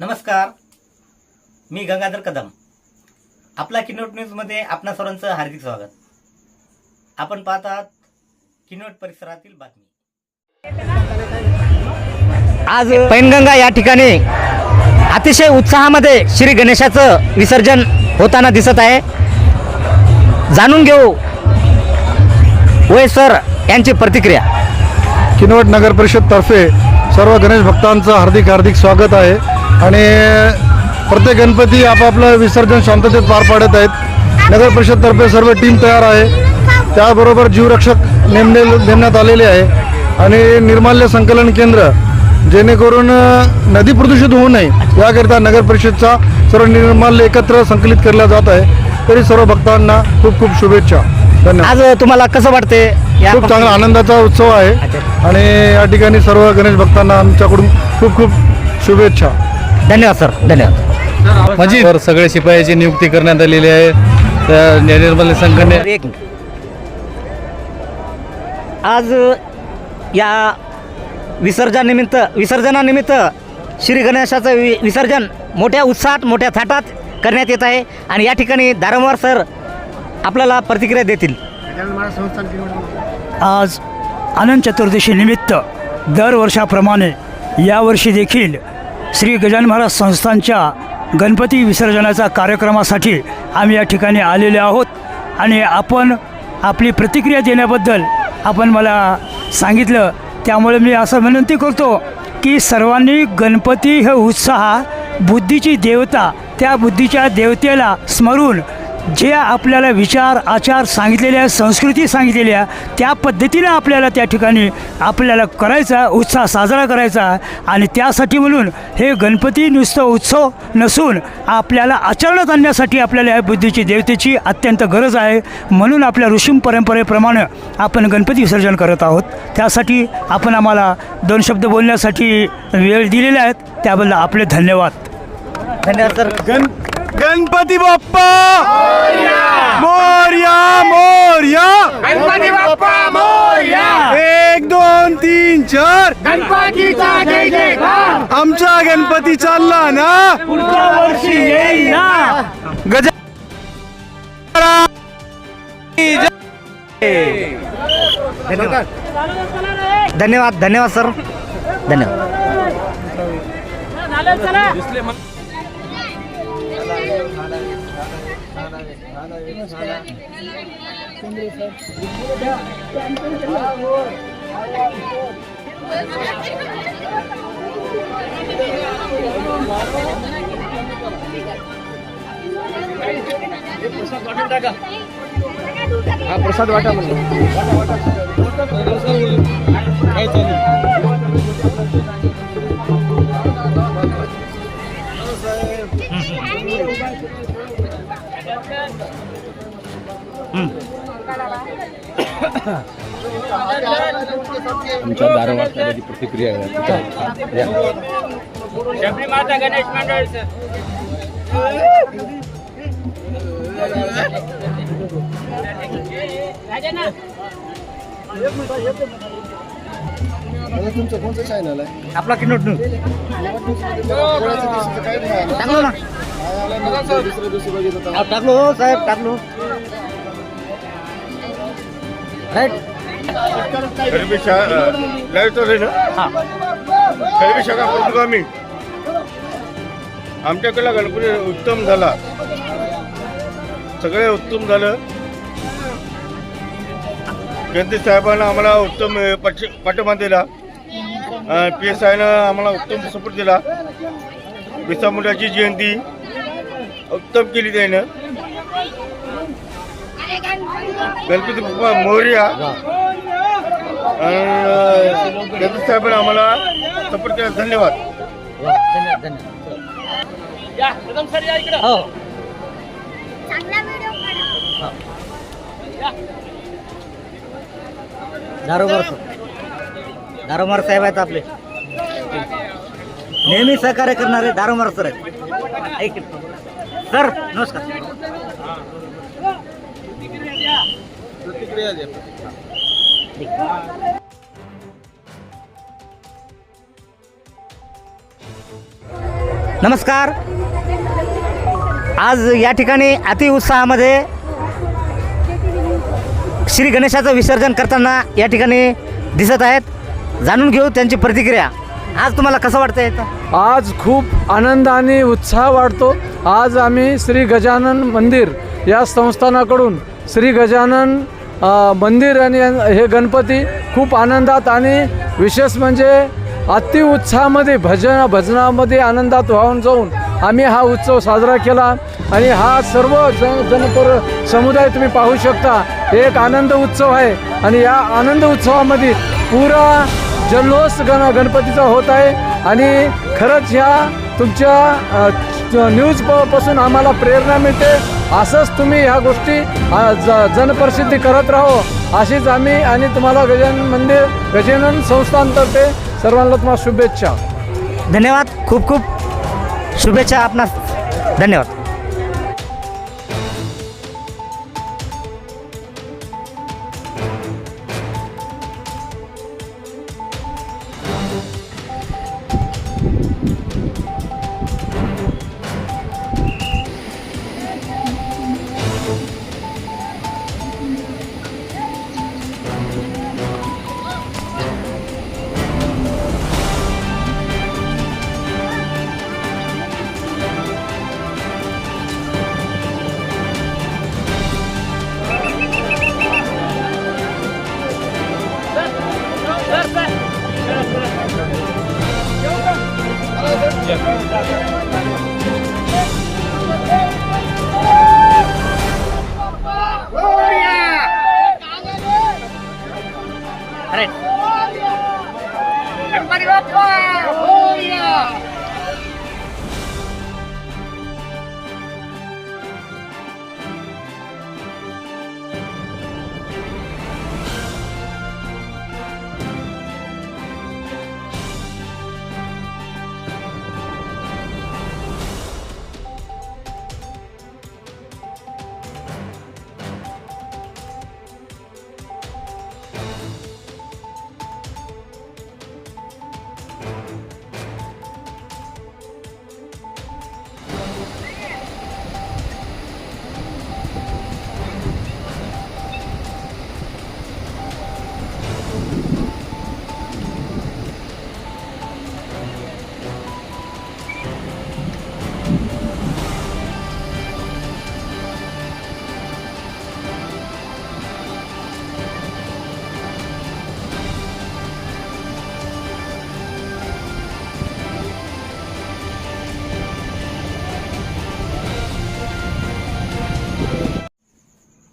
नमस्कार. मी गंगाधर कदम. आपला किनोट न्यूजमध्ये आपणा सर्वांचं हार्दिक स्वागत. आपण पाहतात किनोट परिसरातील बातमी. आज पैनगंगा या ठिकाणी अतिशय उत्साहामध्ये श्री गणेशाचं विसर्जन होताना दिसत आहे. जाणून घेऊ वय सर यांची प्रतिक्रिया. किनवट नगर परिषद तर्फे सर्व गणेश भक्तांचं हार्दिक हार्दिक स्वागत आहे. आणि प्रत्येक गणपती आपापलं विसर्जन शांततेत पार पाडत आहेत. नगर परिषद तर्फे सर्व टीम तयार आहे. त्याबरोबर जीवरक्षक नेमले नेमण्यात आलेले आहे. आणि निर्माल्य संकलन केंद्र जेणेकरून नदी प्रदूषित होऊ नये याकरिता नगर परिषदचा सर्व निर्माल्य एकत्र संकलित केला जात आहे. तरी सर्व भक्तांना खूप खूप शुभेच्छा. धन्यवाद. आज तुम्हाला कसं वाटते खूप चांगला आनंदाचा उत्सव आहे. आणि या ठिकाणी सर्व गणेश भक्तांना आमच्याकडून खूप खूप शुभेच्छा. धन्यवाद सर. धन्यवाद. म्हणजे वर सगळे शिपायाची नियुक्ती करण्यात आलेली आहे. त्या निर्मल संघटने एक आज या विसर्जनानिमित्त विसर्जनानिमित्त श्री गणेशाचं वि विसर्जन मोठ्या उत्साहात मोठ्या थाटात करण्यात येत आहे. आणि या ठिकाणी दारंवार सर आपल्याला प्रतिक्रिया देतील. आज अनंत चतुर्दशी निमित्त दरवर्षाप्रमाणे यावर्षी देखील श्री गजानन महाराज संस्थांच्या गणपती विसर्जनाच्या कार्यक्रमासाठी आम्ही या ठिकाणी आलेले आहोत. आणि आपण आपली प्रतिक्रिया देण्याबद्दल आपण मला सांगितलं. त्यामुळे मी असं विनंती करतो की सर्वांनी गणपती हे उत्साह बुद्धीची देवता त्या बुद्धीच्या देवतेला स्मरून जे आपल्याला विचार आचार सांगितलेले आहे संस्कृती सांगितलेली आहे त्या पद्धतीनं आपल्याला त्या ठिकाणी आपल्याला करायचा उत्साह साजरा करायचा आणि त्यासाठी म्हणून हे गणपती नुसतं उत्सव नसून आपल्याला आचरणात आणण्यासाठी आपल्याला या बुद्धीची देवतेची अत्यंत गरज आहे. म्हणून आपल्या ऋषी परंपरेप्रमाणे आपण गणपती विसर्जन करत आहोत. त्यासाठी आपण आम्हाला दोन शब्द बोलण्यासाठी वेळ दिलेले आहेत त्याबद्दल आपले धन्यवाद. धन्यवाद सर. गणपती बाप्पा! मोर्या मोर्या! गणपती बाप्पा मोरया! एक दोन तीन चार! गणपतीचा जय जयकार! आमचा गणपती चालला ना? पुढच्या वर्षी येईल ना? गजा धन्यवाद धन्यवाद सर. धन्यवाद. तुमच्या दारोवाची प्रतिक्रिया आहे आपला किनोट न्यूज टाकलो ना अहो, टाकलो हो साहेब टाकलो राईट खरेदी शाळा लाईव्ह चालू आहे ना. हां खरेदी शाखा करतो आम्ही. आमच्याकडला गणपती उत्तम झाला. सगळे उत्तम झालं. गणपती साहेबांना आम्हाला उत्तम पाठिंबा दिला. पी एस आयनं आम्हाला उत्तम सपोर्ट दिला. बिसा मुलाची जयंती उत्तम केली त्यानं. गणपती बाप्पा मोर्या. आणि गणपती साहेबांना आम्हाला सपोर्ट केला. धन्यवाद. धन्यवाद धन्यवाद. हो. दारोबार सर. दारोमार साहेब आहेत आपले. नेहमी सहकार्य करणारे दारोमार सर आहेत. ऐक सर नमस्कार. नमस्कार. आज या ठिकाणी अतिउत्साहामध्ये श्री गणेशाचं विसर्जन करताना या ठिकाणी दिसत आहेत. जाणून घेऊ त्यांची प्रतिक्रिया. आज तुम्हाला कसं वाटतं येतं आज खूप आनंद आणि उत्साह वाटतो आज आम्ही श्री गजानन मंदिर या संस्थानाकडून श्री गजानन मंदिर आणि हे गणपती खूप आनंदात आणि विशेष म्हणजे अति उत्साहामध्ये भजन भजनामध्ये आनंदात वाहून जाऊन आम्ही हा उत्सव साजरा केला. आणि हा सर्व जन जनपर समुदाय तुम्ही पाहू शकता एक आनंद उत्सव आहे. आणि या आनंद उत्सवामध्ये पुरा जल्लोष गण गणपतीचा होत आहे. आणि खरंच ह्या तुमच्या न्यूजपासून आम्हाला प्रेरणा मिळते. असंच तुम्ही ह्या गोष्टी ज जनप्रसिद्धी करत राहो. अशीच आम्ही आणि तुम्हाला गजानन मंदिर गजानन संस्थांतर्फे सर्वांना तुम्हाला शुभेच्छा. धन्यवाद. खूप खूप शुभेच्छा आपणास. धन्यवाद. Gracias.